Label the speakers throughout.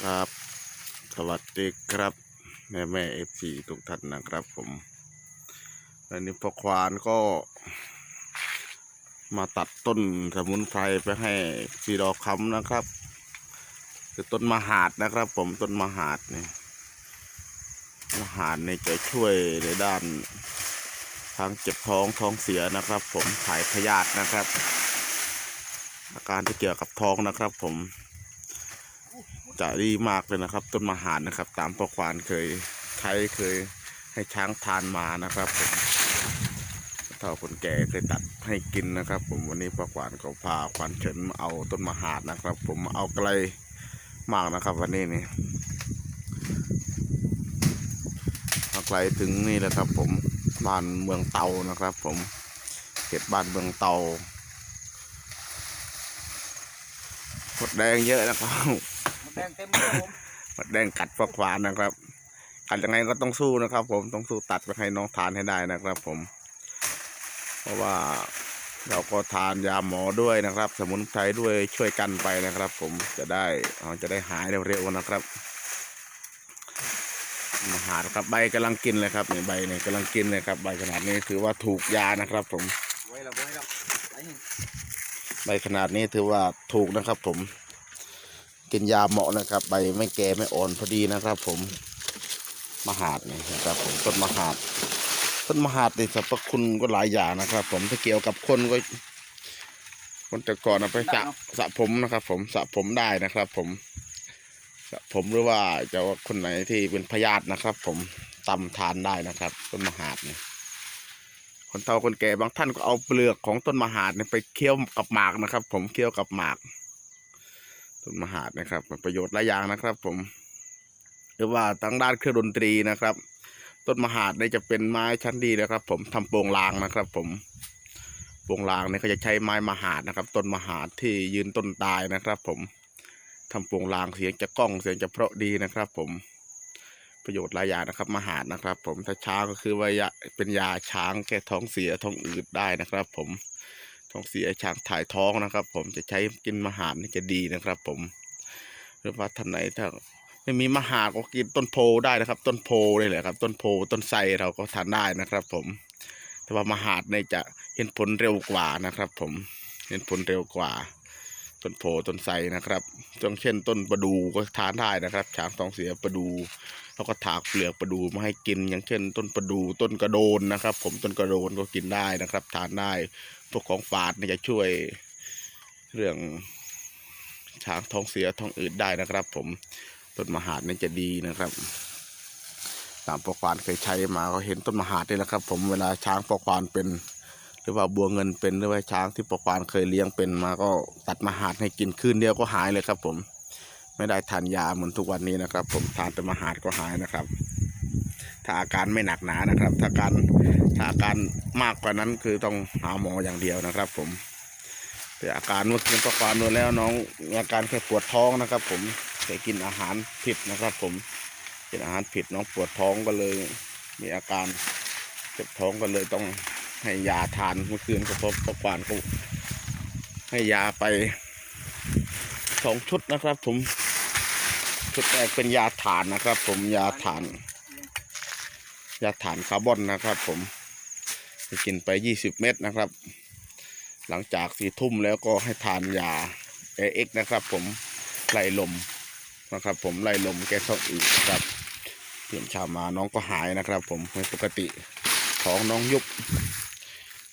Speaker 1: ครับ สวัสดีครับ แม่แม่เอฟซีทุกท่านนะครับผมวันนี้พ่อควานก็ มาตัดต้นสมุนไพรไปให้ซีดอกคำนะครับ คือต้นมหาดนะครับ ผมต้นมหาดนี่มหาดนี่จะช่วยในด้านทางเจ็บท้องท้องเสียนะครับ ผมถ่ายพยาธินะครับ อาการที่เกี่ยวกับท้องนะครับ ผม จะดีมากเลยนะครับ ต้นมหาดนะครับ ตามพ่อควานเคยใช้เคยให้ช้างทานมานะครับผมเท่าคนแก่เคยตัดให้กินนะครับ ผมวันนี้พ่อควานก็พาควานเฉินมาเอาต้นมหาดนะครับ ผมเอาไกลมากนะครับ วันนี้นี่เอาไกลถึงนี่แหละครับ ผมบ้านเมืองเตานะครับ ผมเขตบ้านเมืองเตาหดแดงเยอะนะครับ
Speaker 2: แดงเต็มเลยผม
Speaker 1: มดแดงกัดฟักควานนะครับกัดยังไงก็ต้องสู้นะครับ ผมต้องสู้ตัดไปให้น้องทานให้ได้นะครับ ผม เพราะว่าเราก็ทานยาหมอด้วยนะครับ สมุนไพรด้วยช่วยกันไปนะครับ ผมจะได้เราจะได้หายเร็วๆนะครับมาหาครับใบกำลังกินเลยครับนี่ใบเนี่ยกำลังกินเลยครับ ใบขนาดนี้ถือว่าถูกยานะครับ ผม
Speaker 2: ไว้แล้วไว้แล้วไอ้นี่
Speaker 1: ใบขนาดนี้ถือว่าถูกนะครับ ผม กินยาเหมาะนะครับ ใบไม่แก่ไม่อ่อนพอดีนะครับ ผมมหาดนี่นะครับ ผมต้นมหาดต้นมหาดนี่สรรพคุณก็หลายอย่างนะครับ ผมถ้าเกี่ยวกับคนก็ คนแต่ก่อนเอาไปสระสระผมนะครับ ผมสระผมได้นะครับ ผมสระผมหรือว่าจะว่าคนไหนที่เป็นพยาธินะครับ ผมตำทานได้นะครับ ต้นมหาดนี่คนเฒ่าคนแก่บางท่านก็เอาเปลือกของต้นมหาดเนี่ยไปเคี่ยวกับหมากนะครับ ผมเคี่ยวกับหมาก ต้นมหาดนะครับ ประโยชน์หลายอย่างนะครับ ผมหรือว่าทางด้านเครื่องดนตรีนะครับ ต้นมหาดเนี่ยจะเป็นไม้ชั้นดีนะครับ ผมทำโปรงลางนะครับ ผมโปรงลางเนี่ยก็จะใช้ไม้มหาดนะครับ ต้นมหาดที่ยืนต้นตายนะครับ ผมทำโปรงลางเสียงจะก้องเสียงจะเพราะดีนะครับ ผมประโยชน์หลายอย่างนะครับมหาดนะครับ ผมถ้าช้างก็คือว่ายาเป็นยาช้างแก้ท้องเสียท้องอืดได้นะครับ ผม ท้องเสียช้างถ่ายท้องนะครับ ผมจะใช้กินมหาดนี่จะดีนะครับ ผม หรือว่าท่านไหนถ้าไม่มีมหาดก็กินต้นโพได้นะครับ ต้นโพนี่แหละครับ ต้นโพต้นไทรเราก็ทานได้นะครับ ผม แต่ว่ามหาดเนี่ยจะเห็นผลเร็วกว่านะครับ ผมเห็นผลเร็วกว่า ต้นโพต้นไทรนะครับอย่างเช่น ต้นประดูก็ทานได้นะครับ ช้างท้องเสียประดูแล้วก็ถากเปลือกประดูมาให้กิน อย่างเช่น ต้นประดูต้นกระโดนนะครับ ผมต้นกระโดนก็กินได้นะครับ ทานได้พวกของฝาดเนี่ยจะช่วยเรื่องช้างท้องเสียท้องอืดได้นะครับ ผมต้นมหาดนี่จะดีนะครับ ตามปอกควานเคยใช้มาก็เห็นต้นมหาดนี่แหละครับ ผมเวลาช้างปอกควานเป็น หรือว่าบัวเงินเป็นหรือว่าช้างที่ปอกวานเคยเลี้ยงเป็นมาก็ตัดมาหาดให้กินคืนเดียวก็หายเลยครับ ผม ไม่ได้ทานยาเหมือนทุกวันนี้นะครับ ผมทานแต่มาหาดก็หายนะครับ ถ้าอาการไม่หนักหนานะครับ ถ้าการถ้าอาการมากกว่านั้นคือต้องหาหมออย่างเดียวนะครับ ผม แต่อาการเมื่อคืนประความนแล้วน้องมีอาการแค่ปวดท้องนะครับ ผมแต่กินอาหารผิดนะครับ ผมกินอาหารผิดน้องปวดท้องก็เลย มีอาการเจ็บท้องก็เลยต้อง ให้ยาทานเมื่อคืนก็พบประความเขาให้ยาไปสองชุดนะครับ ผม ชุดแรกเป็นยาฐานนะครับ ผมยาฐาน ยาฐานคาร์บอนนะครับ ผมกินไป20เม็ดนะครับ หลังจากสี่ทุ่มแล้วก็ให้ทานยาเอเอ็กนะครับ ผมไล่ลมนะครับ ผมไล่ลมแก้ท้องอืดนครับเปลี่ยนชามาน้องก็หายนะครับ ผมเป็นปกติของน้องยุบ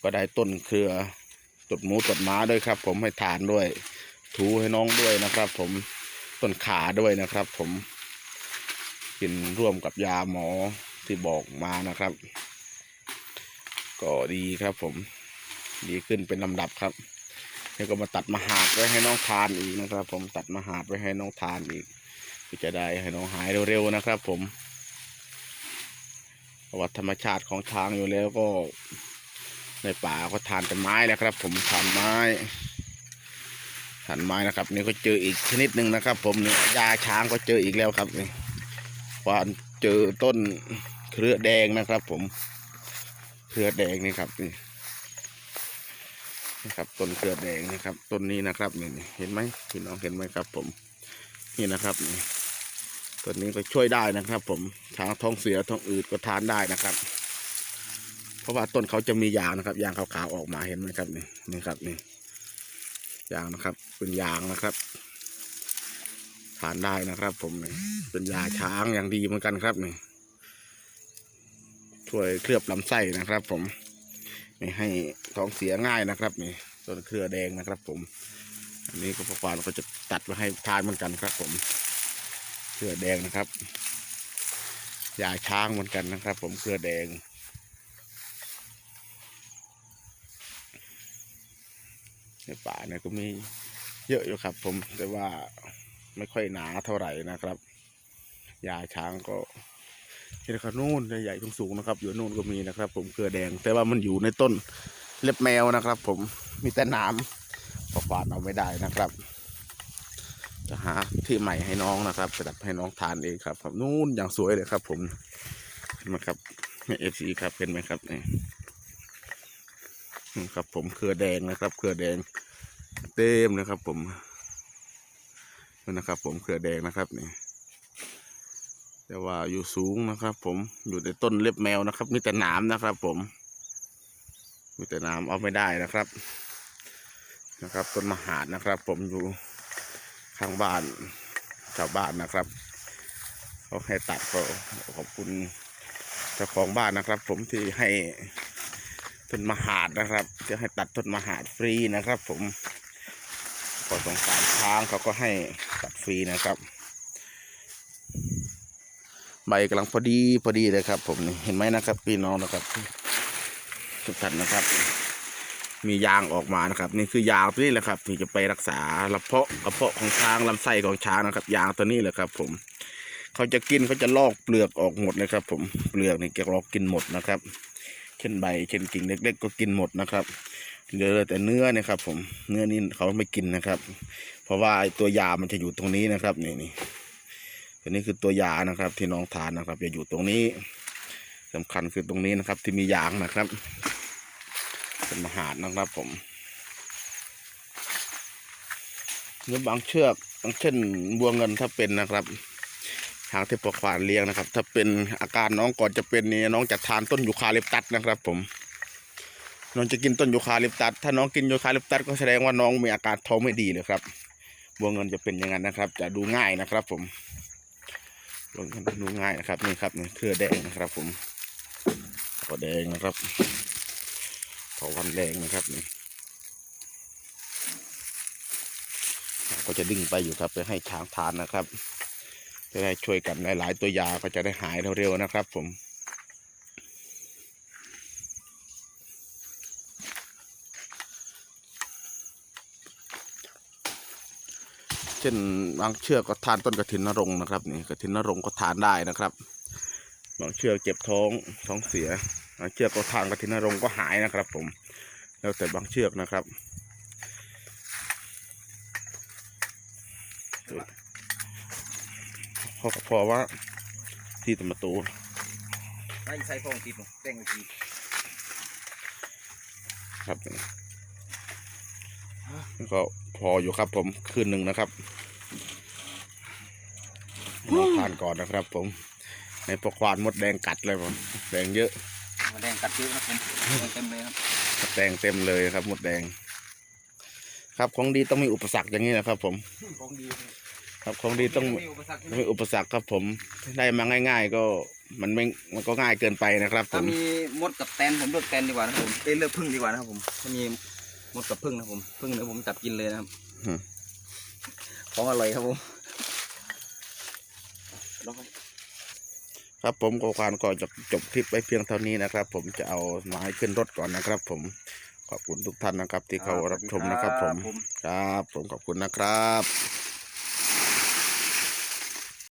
Speaker 1: ก็ได้ต้นเครือตดหมูตดม้าด้วยครับ ผมให้ทานด้วย ถูให้น้องด้วยนะครับ ผมต้นขาด้วยนะครับ ผมกินร่วมกับยาหมอที่บอกมานะครับ ก็ดีครับ ผม ดีขึ้นเป็นลำดับครับแล้วก็มาตัดมหาดไว้ให้น้องทานอีกนะครับ ผมตัดมหาดไว้ให้น้องทานอีกเพื่อจะได้ให้น้องหายเร็วๆนะครับ ผมประวัติธรรมชาติของช้างอยู่แล้วก็ ในป่าก็ทานแต่ไม้นะครับ ผมทานไม้ทานไม้นะครับ นี่ก็เจออีกชนิดหนึ่งนะครับ ผมยาช้างก็เจออีกแล้วครับนี่ควานเจอต้นเครือแดงนะครับ ผมเครือแดงนี่ครับนี่นะครับต้นเครือแดงนะครับต้นนี้นะครับนี่เห็นไหมพี่น้องเห็นไหมครับ ผมนี่นะครับนี่ตัวนี้ก็ช่วยได้นะครับ ผมช้างท้องเสียท้องอืดก็ทานได้นะครับ ราะว่าต้นเขาจะมียางนะครับ ยางขาวๆออกมาเห็นไหมครับนี่นี่ครับนี่ยางนะครับ เป็นยางนะครับทานได้นะครับ ผมนี่เป็นยาช้างอย่างดีเหมือนกันครับนี่ช่วยเคลือบลำไส้นะครับ ผมไม่ให้ท้องเสียง่ายนะครับนี่ต้นเครือแดงนะครับ ผม อันนี้ก็พอควานก็จะตัดไว้ให้ทานเหมือนกันครับ ผมเครือแดงนะครับยาช้างเหมือนกันนะครับ ผมเครือแดง ในป่าเนี่ยก็มีเยอะอยู่ครับ ผมแต่ว่าไม่ค่อยหนาเท่าไหร่นะครับยาช้างก็ที่นะครับนู่นใหญ่ๆสูงๆนะครับ อยู่นู่นก็มีนะครับ ผมเกลือแดง แต่ว่ามันอยู่ในต้นเล็บแมวนะครับ ผมมีแต่น้ำพอฝาดเอาไม่ได้นะครับ จะหาที่ใหม่ให้น้องนะครับจะดับให้น้องทานเองครับครับนู่นอย่างสวยเลยครับ ผมเห็นไหมครับเอฟซีครับเห็นไหมครับนี่ ครับ ผมเครือแดงนะครับ เครือแดง เต็มนะครับ ผมนี่นะครับ ผมเครือแดงนะครับนี่แต่ว่าอยู่สูงนะครับ ผมอยู่ในต้นเล็บแมวนะครับ มีแต่หนามนะครับ ผม มีแต่หนามเอาไม่ได้นะครับ นะครับ ต้นมหาดนะครับ ผมอยู่ข้างบ้านชาวบ้านนะครับเขาให้ตัดก็ขอบคุณเจ้าของบ้านนะครับ ผมที่ให้ ต้นมหาดนะครับ จะให้ตัดต้นมหาดฟรีนะครับ ผมพอสงสารช้างเขาก็ให้ตัดฟรีนะครับ ใบกำลังพอดีพอดีเลยครับ ผมเห็นไหมนะครับพี่น้องนะครับ ทุกท่านนะครับ มียางออกมานะครับ นี่คือยางตัวนี้แหละครับที่จะไปรักษากระเพาะกระเพาะของช้างลำไส้ของช้างนะครับ ยางตัวนี้แหละครับ ผมเขาจะกินเขาจะลอกเปลือกออกหมดเลยครับ ผมเปลือกนี่แกลอกกินหมดนะครับ เช่นใบเช่นกิ่งเล็ก ๆ ก็กินหมดนะครับเหลือแต่เนื้อนี่ยครับ ผมเนื้อนี่เขาไม่กินนะครับ เพราะว่าไอ้ตัวยามันจะอยู่ตรงนี้นะครับนี่นี่ตัวนี้คือตัวยานะครับ ที่น้องทานนะครับ จะอยู่ตรงนี้สำคัญคือตรงนี้นะครับ ที่มียางนะครับ เป็นมหาดนะครับผมหรือบางเชือกอย่างเช่นบัวเงินถ้าเป็นนะครับ ทางที่ปกควานเลี้ยงนะครับ ถ้าเป็นอาการน้องก่อนจะเป็นนี่น้องจะทานต้นยูคาลิปตัสนะครับ ผม น้องจะกินต้นยูคาลิปตัสถ้าน้องกินยูคาลิปตัสก็แสดงว่าน้องมีอาการท้องไม่ดีเลยครับบัวเงินจะเป็นอย่างนั้นนะครับ จะดูง่ายนะครับ ผมบัวเงินดูง่ายนะครับนี่ครับนี่เครือแดงนะครับ ผมตัวแดงนะครับทวันแดงนะครับนี่ก็จะดิ้งไปอยู่ครับไปให้ช้างทานนะครับ จะได้ช่วยกันหลาย ๆ ตัวยาก็จะได้หายเร็ว ๆ นะครับ ผมเช่นบางเชือกก็ทานต้นกระถินนรงค์นะครับนี่กระถินนรงค์ก็ทานได้นะครับบางเชือกเจ็บท้องท้องเสียบางเชือกก็ทานกระถินนรงค์ก็หายนะครับ ผม แล้วแต่บางเชือกนะครับ พอพอว่าที่ตะมาตู
Speaker 2: ไล่ใส่ฟองติดหนูแป้งที
Speaker 1: ครับแล้วก็พออยู่ครับผมคืนหนึ่งนะครับมาทานก่อนนะครับ ผม ในปกควานมดแดงกัดเลยผมแดงเยอะ
Speaker 2: มาแดงกัดเยอะนะผมเต็มเลยครับ
Speaker 1: มดแดงเต็มเลยครับมดแดง ครับของดีต้องมีอุปสรรคอย่างนี้นะครับ ผม
Speaker 2: ของดี
Speaker 1: ครับของดีต้อง
Speaker 2: มีอุปสรรค
Speaker 1: มีอุปสรรคครับผมได้มาง่าย ๆ ก็มันไม่มันก็ง่ายเกินไปนะครับผ
Speaker 2: ถ้ามมีมดกับแตนผมเลือกแตนดีกว่านะครับผมเอ้ยเลือกพึ่งดีกว่านะครับผมถ้ามีมดกับพึ่งนะครับผมพึ่งเนี่ยผมจับกินเลยนะครับ
Speaker 1: อืม
Speaker 2: ของอร่อยครับผมลองไป
Speaker 1: ครับผมโกควานก็จะจบคลิปไว้เพียงเท่านี้นะครับ ผมจะเอาไม้ขึ้นรถก่อนนะครับ ผมขอบคุณทุกท่านนะครับ ที่เขารับชมนะครับ ผมครับ ผมขอบคุณนะครับ